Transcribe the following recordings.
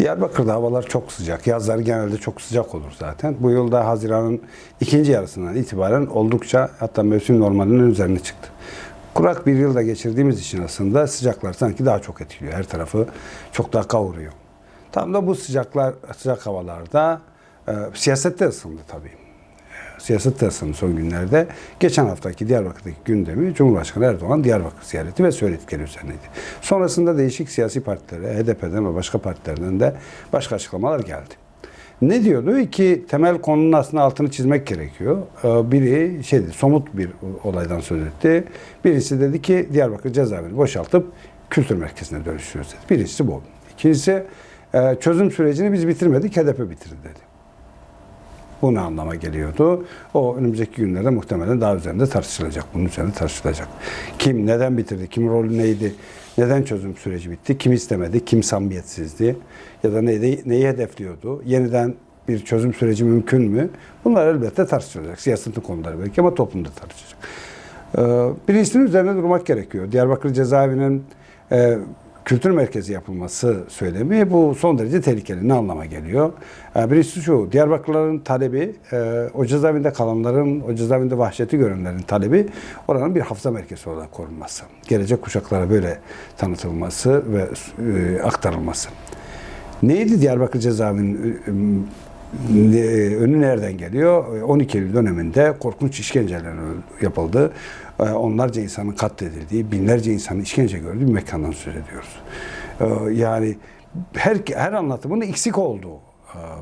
Diyarbakır'da havalar çok sıcak. Yazlar genelde çok sıcak olur zaten. Bu yılda Haziran'ın ikinci yarısından itibaren oldukça hatta mevsim normalinin üzerine çıktı. Kurak bir yılda geçirdiğimiz için aslında sıcaklar sanki daha çok etkiliyor. Her tarafı çok daha kavuruyor. Tam da bu sıcaklar, sıcak havalarda e, siyaset de ısındı tabii. Siyaset ısındı son günlerde. Geçen haftaki Diyarbakır'daki gündemi Cumhurbaşkanı Erdoğan Diyarbakır ziyareti ve söyledikleri üzerineydi. Sonrasında değişik siyasi partilere, HDP'den ve başka partilerden de başka açıklamalar geldi. Ne diyordu? İki temel konunun aslında altını çizmek gerekiyor. Ee, Biri şeydi, somut bir olaydan söz etti. Birisi dedi ki Diyarbakır cezaevini boşaltıp kültür merkezine dönüştürüyoruz dedi. Birisi bu. İkincisi e, çözüm sürecini biz bitirmedik, HDP bitirdi dedi. Bu ne anlama geliyordu? O önümüzdeki günlerde muhtemelen daha üzerinde tartışılacak. Bunun üzerinde tartışılacak. Kim neden bitirdi? Kimin rolü neydi? Neden çözüm süreci bitti? Kim istemedi? Kim samimiyetsizdi? Ya da neydi, neyi hedefliyordu? Yeniden bir çözüm süreci mümkün mü? Bunlar elbette tartışılacak. Siyasetin konuları belki ama toplumda tartışacak. Ee, Birisinin üzerine durmak gerekiyor. Diyarbakır cezaevinin e, kültür merkezi yapılması söylemi bu son derece tehlikeli. Ne anlama geliyor? Ee, Birisi şu, Diyarbakırların talebi, e, o cezaevinde kalanların, o cezaevinde vahşeti görenlerin talebi oranın bir hafıza merkezi olarak korunması. Gelecek kuşaklara böyle tanıtılması ve e, aktarılması. Neydi Diyarbakır cezaevinin e, önü nereden geliyor? 12 Eylül döneminde korkunç işkenceler yapıldı. E, Onlarca insanın katledildiği, binlerce insanın işkence gördüğü bir mekandan söz ediyoruz. E, Yani her her anlatımın eksik olduğu e,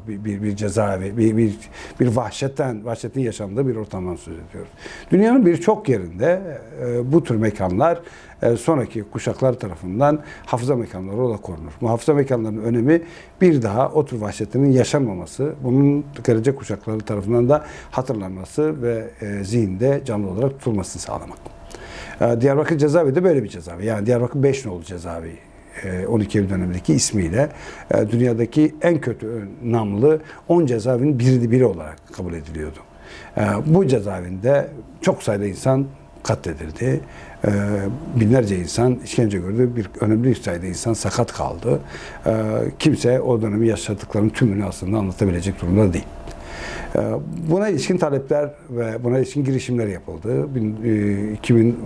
bir, bir, bir cezaevi, bir, bir, bir vahşetten, vahşetin yaşandığı bir ortamdan söz ediyoruz. Dünyanın birçok yerinde e, bu tür mekanlar e, sonraki kuşaklar tarafından hafıza mekanları olarak korunur. Bu hafıza mekanlarının önemi bir daha o tür vahşetinin yaşanmaması, bunun gelecek kuşakları tarafından da hatırlanması ve e, zihinde canlı olarak tutulmasını sağlamak. E, Diyarbakır cezaevi de böyle bir cezaevi. Yani Diyarbakır Beşnolu cezaevi e, e, 12 Eylül dönemindeki ismiyle e, dünyadaki en kötü namlı 10 cezaevinin biri biri olarak kabul ediliyordu. E, bu cezaevinde çok sayıda insan katledildi. Binlerce insan işkence gördü. Bir önemli sayıda insan sakat kaldı. Kimse o dönemi yaşadıklarının tümünü aslında anlatabilecek durumda değil. Buna ilişkin talepler ve buna ilişkin girişimler yapıldı. 2000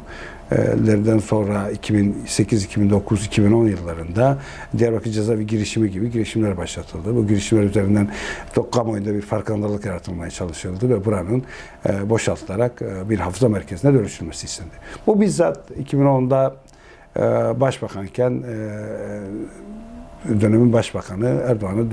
lerden sonra 2008, 2009, 2010 yıllarında Diyarbakır Cezaevi girişimi gibi girişimler başlatıldı. Bu girişimler üzerinden kamuoyunda bir farkındalık yaratılmaya çalışıldı ve buranın e, boşaltılarak e, bir hafıza merkezine dönüşülmesi istendi. Bu bizzat 2010'da e, başbakanken dönemin başbakanı Erdoğan'a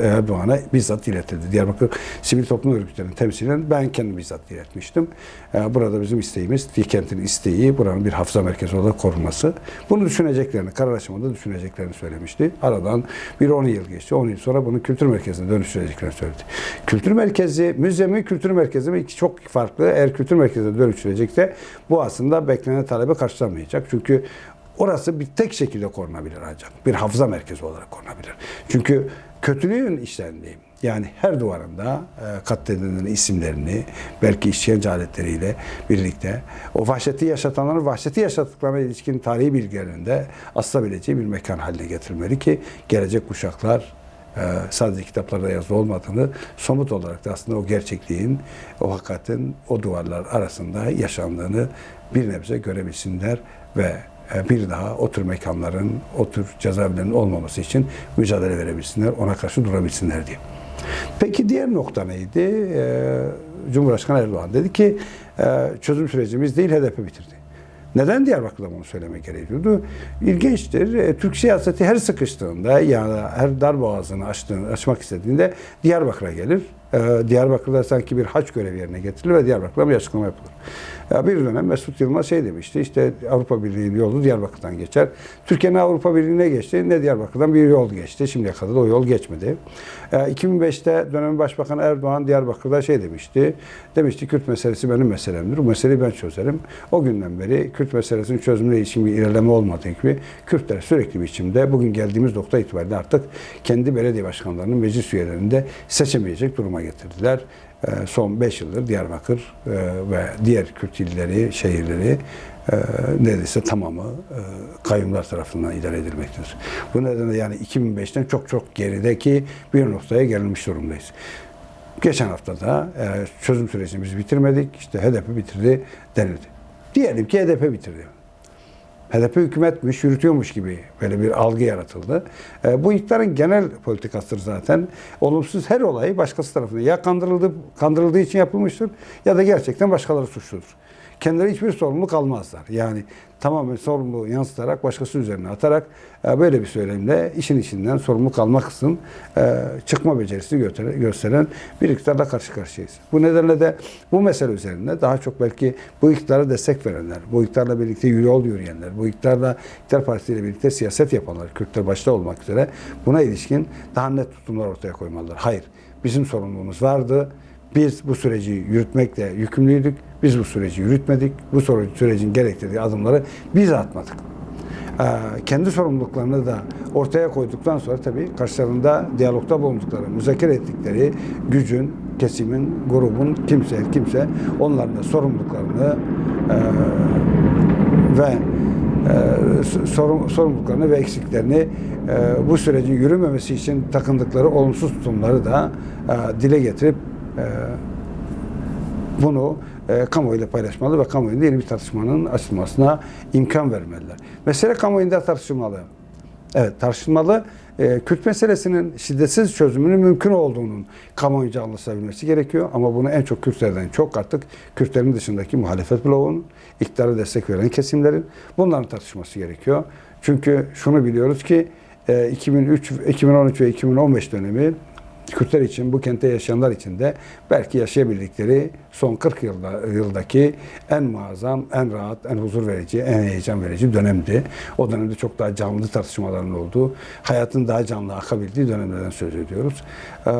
Erdoğan'a bizzat iletildi. Diyarbakır sivil toplum örgütlerinin temsilen ben kendim bizzat iletmiştim. Ee, Burada bizim isteğimiz, kentin isteği buranın bir hafıza merkezi olarak korunması. Bunu düşüneceklerini, karar aşamasında düşüneceklerini söylemişti. Aradan bir 10 yıl geçti. 10 yıl sonra bunu kültür merkezine dönüştüreceklerini söyledi. Kültür merkezi, müze mi, kültür merkezi mi? İki çok farklı. Eğer kültür merkezine dönüştürecekse bu aslında beklenen talebi karşılamayacak. Çünkü Orası bir tek şekilde korunabilir ancak. Bir hafıza merkezi olarak korunabilir. Çünkü kötülüğün işlendiği, yani her duvarında e, katledilenlerin isimlerini, belki işkence aletleriyle birlikte o vahşeti yaşatanların vahşeti yaşattıklarına ilişkin tarihi bilgilerini de aslabileceği bir mekan haline getirmeli ki gelecek kuşaklar e, sadece kitaplarda yazılı olmadığını somut olarak da aslında o gerçekliğin, o hakikatin o duvarlar arasında yaşandığını bir nebze görebilsinler ve bir daha o tür mekanların, o cezaevlerinin olmaması için mücadele verebilsinler, ona karşı durabilsinler diye. Peki diğer nokta neydi? E, Cumhurbaşkanı Erdoğan dedi ki e, çözüm sürecimiz değil HDP bitirdi. Neden Diyarbakır'da bunu söyleme gerekiyordu? İlginçtir. E, Türk siyaseti her sıkıştığında yani her dar boğazını açtığını, açmak istediğinde Diyarbakır'a gelir. E, Diyarbakır'da sanki bir haç görevi yerine getirilir ve Diyarbakır'da bir açıklama yapılır. Ya bir dönem Mesut Yılmaz şey demişti, işte Avrupa Birliği'nin yolu Diyarbakır'dan geçer. Türkiye'nin Avrupa Birliği'ne geçti, ne Diyarbakır'dan bir yol geçti. Şimdiye kadar da o yol geçmedi. E, 2005'te dönemin Başbakanı Erdoğan Diyarbakır'da şey demişti, demişti Kürt meselesi benim meselemdir, bu meseleyi ben çözerim. O günden beri Kürt meselesinin çözümüne ilişkin bir ilerleme olmadığı gibi Kürtler sürekli biçimde bugün geldiğimiz nokta itibariyle artık kendi belediye başkanlarının meclis üyelerini de seçemeyecek duruma getirdiler. Ee, Son 5 yıldır Diyarbakır e, ve diğer Kürt illeri, şehirleri e, neredeyse tamamı e, kayyumlar tarafından idare edilmektedir. Bu nedenle yani 2005'ten çok çok gerideki bir noktaya gelmiş durumdayız. Geçen hafta da çözüm sürecini biz bitirmedik. İşte HDP bitirdi denildi. Diyelim ki HDP bitirdi. HDP hükümetmiş, yürütüyormuş gibi böyle bir algı yaratıldı. E, bu iktidarın genel politikasıdır zaten. Olumsuz her olayı başkası tarafından ya kandırıldı, kandırıldığı için yapılmıştır ya da gerçekten başkaları suçludur. Kendileri hiçbir sorumluluk almazlar. Yani tamamen sorumluluğu yansıtarak, başkası üzerine atarak e, böyle bir söylemle işin içinden sorumluluk almak için e, çıkma becerisi göteren- gösteren bir iktidarla karşı karşıyayız. Bu nedenle de bu mesele üzerinde daha çok belki bu iktidara destek verenler, bu iktidarla birlikte yol yürüyenler, bu iktidarla iktidar partisiyle birlikte siyaset yapanlar, Kürtler başta olmak üzere buna ilişkin daha net tutumlar ortaya koymalılar. Hayır, bizim sorumluluğumuz vardı. Biz bu süreci yürütmekle yükümlüydük. Biz bu süreci yürütmedik. Bu süreci- sürecin gerektirdiği adımları biz atmadık. Ee, kendi sorumluluklarını da ortaya koyduktan sonra tabii karşılarında diyalogda bulundukları, müzakere ettikleri gücün, kesimin, grubun kimse kimse onların da sorumluluklarını e, ve e, sorumluluklarını ve eksiklerini e, bu sürecin yürümemesi için takındıkları olumsuz tutumları da e, dile getirip bunu e, kamuoyuyla paylaşmalı ve kamuoyunda yeni bir tartışmanın açılmasına imkan vermeliler. Mesele kamuoyunda tartışılmalı. Evet tartışılmalı. E, Kürt meselesinin şiddetsiz çözümünün mümkün olduğunun kamuoyunca anlaşılabilmesi gerekiyor. Ama bunu en çok Kürtlerden çok artık Kürtlerin dışındaki muhalefet bloğunun, iktidara destek veren kesimlerin bunların tartışması gerekiyor. Çünkü şunu biliyoruz ki e, 2003, 2013 ve 2015 dönemi Kürtler için, bu kentte yaşayanlar için de belki yaşayabildikleri son 40 yılda, yıldaki en muazzam, en rahat, en huzur verici, en heyecan verici dönemdi. O dönemde çok daha canlı tartışmaların olduğu, hayatın daha canlı akabildiği dönemlerden söz ediyoruz. Ee,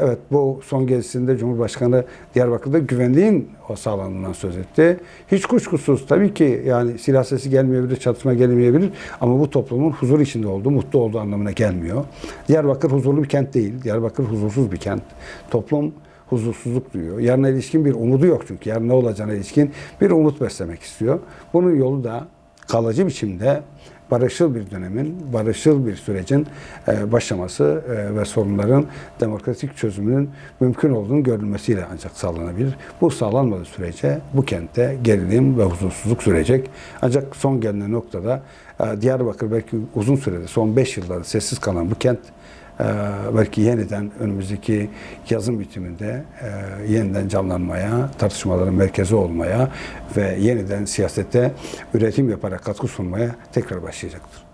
evet bu son gezisinde Cumhurbaşkanı Diyarbakır'da güvenliğin o sağlandığından söz etti. Hiç kuşkusuz tabii ki yani silah sesi gelmeyebilir, çatışma gelmeyebilir ama bu toplumun huzur içinde olduğu, mutlu olduğu anlamına gelmiyor. Diyarbakır huzurlu bir kent değil. Diyarbakır huzursuz bir kent. Toplum huzursuzluk duyuyor. Yarına ilişkin bir umudu yok çünkü. Yarın ne olacağına ilişkin bir umut beslemek istiyor. Bunun yolu da kalıcı biçimde barışçıl bir dönemin, barışçıl bir sürecin e, başlaması e, ve sorunların demokratik çözümünün mümkün olduğunu görülmesiyle ancak sağlanabilir. Bu sağlanmadığı sürece bu kentte gerilim ve huzursuzluk sürecek. Ancak son gelinen noktada e, Diyarbakır belki uzun sürede son 5 yılda sessiz kalan bu kent belki yeniden önümüzdeki yazın bitiminde e, yeniden canlanmaya, tartışmaların merkezi olmaya ve yeniden siyasette üretim yaparak katkı sunmaya tekrar başlayacaktır.